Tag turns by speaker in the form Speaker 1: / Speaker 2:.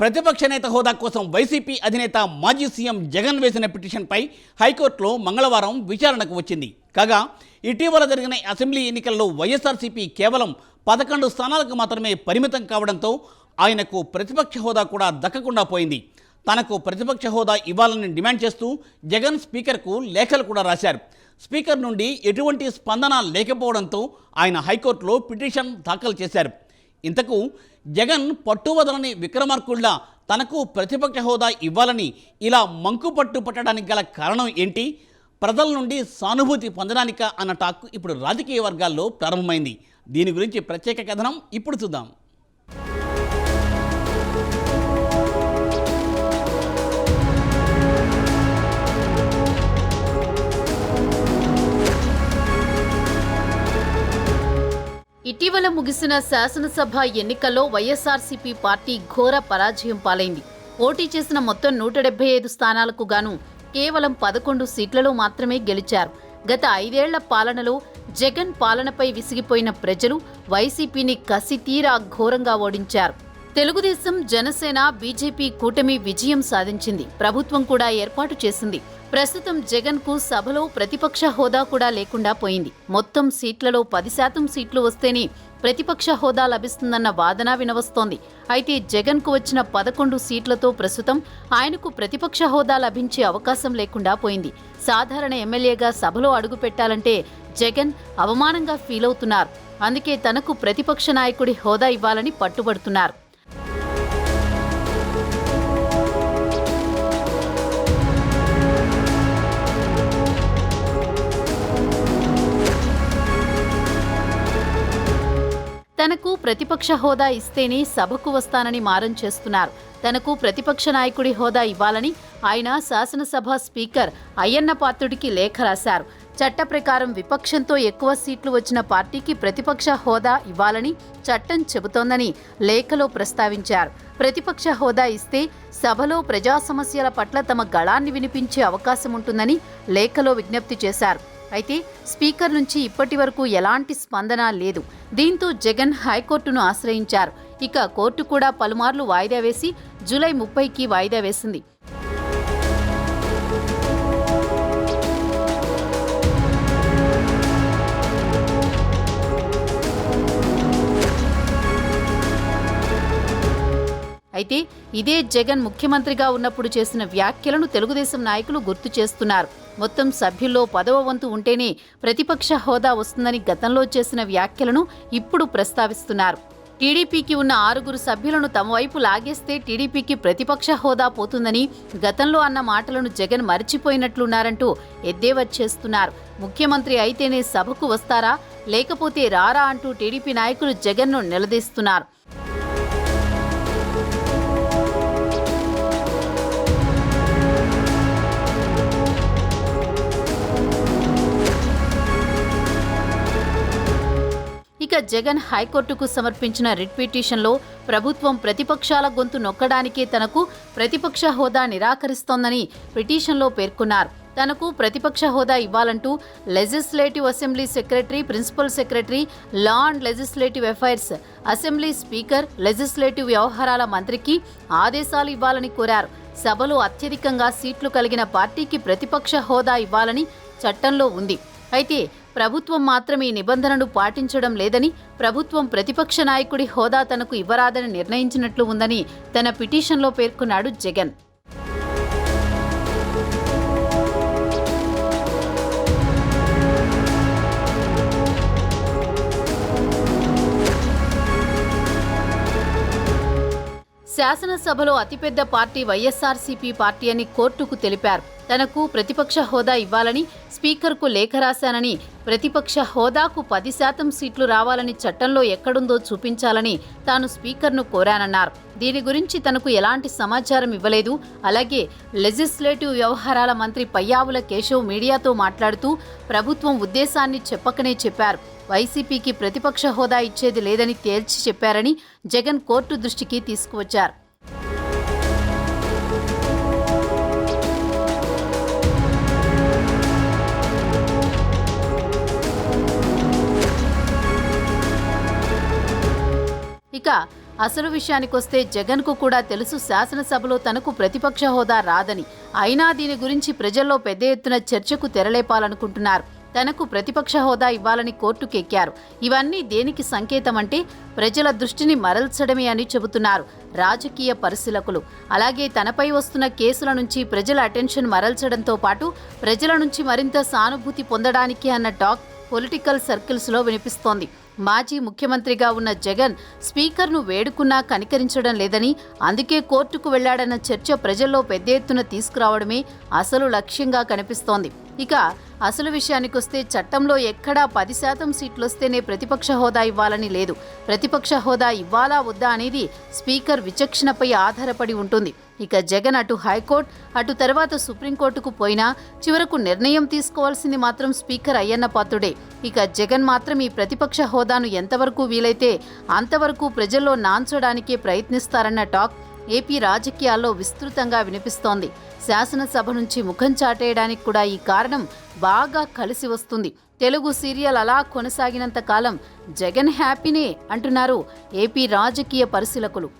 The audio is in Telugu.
Speaker 1: ప్రతిపక్ష నేత హోదా కోసం వైసీపీ అధినేత మాజీ సీఎం జగన్ వేసిన పిటిషన్పై హైకోర్టులో మంగళవారం విచారణకు వచ్చింది. కాగా ఇటీవల జరిగిన అసెంబ్లీ ఎన్నికల్లో వైఎస్ఆర్సీపీ కేవలం పదకొండు స్థానాలకు మాత్రమే పరిమితం కావడంతో ఆయనకు ప్రతిపక్ష హోదా కూడా దక్కకుండా పోయింది. తనకు ప్రతిపక్ష హోదా ఇవ్వాలని డిమాండ్ చేస్తూ జగన్ స్పీకర్కు లేఖలు కూడా రాశారు. స్పీకర్ నుండి ఎటువంటి స్పందన లేకపోవడంతో ఆయన హైకోర్టులో పిటిషన్ దాఖలు చేశారు. ఇంతకు జగన్ పట్టువదలని విక్రమార్కుల్లా తనకు ప్రతిపక్ష హోదా ఇవ్వాలని ఇలా మంకు పట్టు పట్టడానికి గల కారణం ఏంటి? ప్రజల నుండి సానుభూతి పొందడానిక అన్న టాక్ ఇప్పుడు రాజకీయ వర్గాల్లో ప్రారంభమైంది. దీని గురించి ప్రత్యేక కథనం ఇప్పుడు చూద్దాం.
Speaker 2: ఇటీవల ముగిసిన శాసనసభ ఎన్నికల్లో వైఎస్ఆర్సీపీ పార్టీ ఘోర పరాజయం పాలైంది. పోటీ చేసిన మొత్తం నూట డెబ్బై ఐదు స్థానాలకు గాను కేవలం పదకొండు సీట్లలో మాత్రమే గెలిచారు. గత ఐదేళ్ళ పాలనలో జగన్ పాలనపై విసిగిపోయిన ప్రజలు వైసీపీని కసితీరా ఘోరంగా ఓడించారు. తెలుగుదేశం జనసేన బీజేపీ కూటమి విజయం సాధించింది. ప్రభుత్వం కూడా ఏర్పాటు చేసింది. ప్రస్తుతం జగన్కు సభలో ప్రతిపక్ష హోదా కూడా లేకుండా పోయింది. మొత్తం సీట్లలో పది శాతం సీట్లు వస్తేనే ప్రతిపక్ష హోదా లభిస్తుందన్న వాదన వినవస్తోంది. అయితే జగన్కు వచ్చిన పదకొండు సీట్లతో ప్రస్తుతం ఆయనకు ప్రతిపక్ష హోదా లభించే అవకాశం లేకుండా పోయింది. సాధారణ ఎమ్మెల్యేగా సభలో అడుగు పెట్టాలంటే జగన్ అవమానంగా ఫీల్ అవుతున్నారు అందుకే తనకు ప్రతిపక్ష నాయకుడి హోదా ఇవ్వాలని పట్టుబడుతున్నారు. తనకు ప్రతిపక్ష హోదా ఇస్తేనే సభకు వస్తానని మారం చేస్తున్నారు. తనకు ప్రతిపక్ష నాయకుడి హోదా ఇవ్వాలని ఆయన శాసనసభ స్పీకర్ అయ్యన్న పాత్రుడికి లేఖ రాశారు. చట్ట ప్రకారం విపక్షంతో ఎక్కువ సీట్లు వచ్చిన పార్టీకి ప్రతిపక్ష హోదా ఇవ్వాలని చట్టం చెబుతోందని లేఖలో ప్రస్తావించారు. ప్రతిపక్ష హోదా ఇస్తే సభలో ప్రజా సమస్యల పట్ల తమ గళాన్ని వినిపించే అవకాశం ఉంటుందని లేఖలో విజ్ఞప్తి చేశారు. అయితే స్పీకర్ నుంచి ఇప్పటి వరకు ఎలాంటి స్పందన లేదు. దీంతో జగన్ హైకోర్టును ఆశ్రయించారు. ఇక కోర్టు కూడా పలుమార్లు వాయిదా వేసి జూలై ముప్పైకి వాయిదా వేసింది. అయితే ఇదే జగన్ ముఖ్యమంత్రిగా ఉన్నప్పుడు చేసిన వ్యాఖ్యలను తెలుగుదేశం నాయకులు గుర్తు చేస్తున్నారు. మొత్తం సభ్యుల్లో పదవ వంతు ఉంటేనే ప్రతిపక్ష హోదా వస్తుందని గతంలో చేసిన వ్యాఖ్యలను ఇప్పుడు ప్రస్తావిస్తున్నారు. టీడీపీకి ఉన్న ఆరుగురు సభ్యులను తమ వైపు లాగేస్తే టీడీపీకి ప్రతిపక్ష హోదా పోతుందని గతంలో అన్న మాటలను జగన్ మర్చిపోయినట్లున్నారంటూ ఎద్దేవా చేస్తున్నారు. ముఖ్యమంత్రి అయితేనే సభకు వస్తారా? లేకపోతే రారా అంటూ టీడీపీ నాయకులు జగన్ను నిలదీస్తున్నారు. ఇక జగన్ హైకోర్టుకు సమర్పించిన రిట్ పిటిషన్లో ప్రభుత్వం ప్రతిపక్షాల గొంతు నొక్కడానికే తనకు ప్రతిపక్ష హోదా నిరాకరిస్తోందని పిటిషన్లో పేర్కొన్నారు. తనకు ప్రతిపక్ష హోదా ఇవ్వాలంటూ legislative assembly secretary principal secretary law and legislative affairs assembly speaker legislative వ్యవహారాల మంత్రికి ఆదేశాలు ఇవ్వాలని కోరారు. సభలో అత్యధికంగా సీట్లు కలిగిన పార్టీకి ప్రతిపక్ష హోదా ఇవ్వాలని చట్టంలో ఉంది. అయితే ప్రభుత్వం మాత్రం ఈ నిబంధనను పాటించడం లేదని ప్రభుత్వం ప్రతిపక్ష నాయకుడి హోదా తనకు ఇవ్వరాదని నిర్ణయించినట్లు ఉందని తన పిటిషన్లో పేర్కొన్నాడు జగన్. శాసనసభలో అతిపెద్ద పార్టీ వైఎస్ఆర్సీపీ పార్టీ అని కోర్టుకు తెలిపారు. తనకు ప్రతిపక్ష హోదా ఇవ్వాలని స్పీకర్కు లేఖ రాశానని ప్రతిపక్ష హోదాకు పది శాతం సీట్లు రావాలని చట్టంలో ఎక్కడుందో చూపించాలని తాను స్పీకర్ను కోరానన్నారు. దీని గురించి తనకు ఎలాంటి సమాచారం ఇవ్వలేదు. అలాగే లెజిస్లేటివ్ వ్యవహారాల మంత్రి పయ్యావుల కేశవ్ మీడియాతో మాట్లాడుతూ ప్రభుత్వం ఉద్దేశాన్ని చెప్పకనే చెప్పారు. వైసీపీకి ప్రతిపక్ష హోదా ఇచ్చేది లేదని తేల్చి చెప్పారని జగన్ కోర్టు దృష్టికి తీసుకువచ్చారు. ఇక అసలు విషయానికొస్తే జగన్కు కూడా తెలుసు శాసనసభలో తనకు ప్రతిపక్ష హోదా రాదని. అయినా దీని గురించి ప్రజల్లో పెద్ద ఎత్తున చర్చకు తెరలేపాలనుకుంటున్నారు. తనకు ప్రతిపక్ష హోదా ఇవ్వాలని కోర్టుకెక్కారు. ఇవన్నీ దేనికి సంకేతం అంటే ప్రజల దృష్టిని మరల్చడమే అని చెబుతున్నారు రాజకీయ పరిశీలకులు. అలాగే తనపై వస్తున్న కేసుల నుంచి ప్రజల అటెన్షన్ మరల్చడంతో పాటు ప్రజల నుంచి మరింత సానుభూతి పొందడానికి అన్న టాక్ పొలిటికల్ సర్కిల్స్లో వినిపిస్తోంది. మాజీ ముఖ్యమంత్రిగా ఉన్న జగన్ స్పీకర్ను వేడుకున్నా కనికరించడం లేదని అందుకే కోర్టుకు వెళ్ళాడన్న చర్చ ప్రజల్లో పెద్ద ఎత్తున తీసుకురావడమే అసలు లక్ష్యంగా కనిపిస్తోంది. ఇక అసలు విషయానికొస్తే చట్టంలో ఎక్కడా పది శాతం సీట్లొస్తేనే ప్రతిపక్ష హోదా ఇవ్వాలని లేదు. ప్రతిపక్ష హోదా ఇవ్వాలా వద్దా అనేది స్పీకర్ విచక్షణపై ఆధారపడి ఉంటుంది. ఇక జగన్ అటు హైకోర్టు అటు తర్వాత సుప్రీంకోర్టుకు పోయినా చివరకు నిర్ణయం తీసుకోవాల్సింది మాత్రం స్పీకర్ అయ్యన్న పాత్రుడే. ఇక జగన్ మాత్రం ఈ ప్రతిపక్ష హోదాను ఎంతవరకు వీలైతే అంతవరకు ప్రజల్లో నాంచడానికే ప్రయత్నిస్తారన్న టాక్ ఏపీ రాజకీయాల్లో విస్తృతంగా వినిపిస్తోంది. శాసనసభ నుంచి ముఖం చాటేయడానికి కూడా ఈ కారణం బాగా కలిసి వస్తుంది. తెలుగు సీరియల్ అలా కొనసాగినంత కాలం జగన్ హ్యాపీనే అంటున్నారు ఏపీ రాజకీయ పరిశీలకులు.